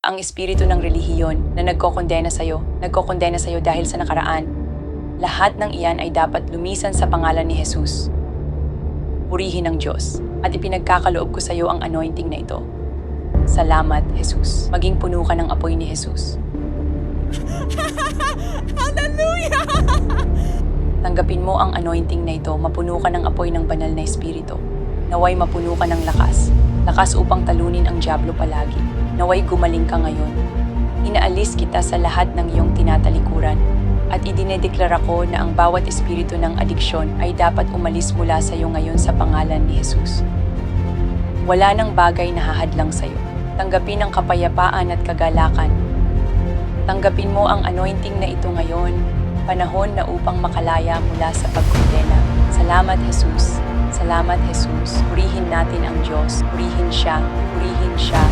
ang espiritu ng relihiyon na nagkokondena sa'yo, nagkokondena sa'yo dahil sa nakaraan. Lahat ng iyan ay dapat lumisan sa pangalan ni Jesus. Purihin ng Diyos at ipinagkakaloob ko sa iyo ang anointing na ito. Salamat, Jesus. Maging puno ka ng apoy ni Jesus. Hallelujah! Tanggapin mo ang anointing na ito, mapuno ka ng apoy ng banal na espiritu. Naway mapuno ka ng lakas, lakas upang talunin ang Diablo palagi. Naway gumaling ka ngayon. Inaalis kita sa lahat ng iyong tinatalikuran at idinedeklara ko na ang bawat espiritu ng adiksyon ay dapat umalis mula sa iyo ngayon sa pangalan ni Jesus. Wala nang bagay na hahadlang sa iyo. Tanggapin ang kapayapaan at kagalakan. Tanggapin mo ang anointing na ito ngayon, panahon na upang makalaya mula sa pagkondena. Salamat, Jesus. Salamat, Jesus. Purihin natin ang Diyos. Purihin siya. Purihin siya.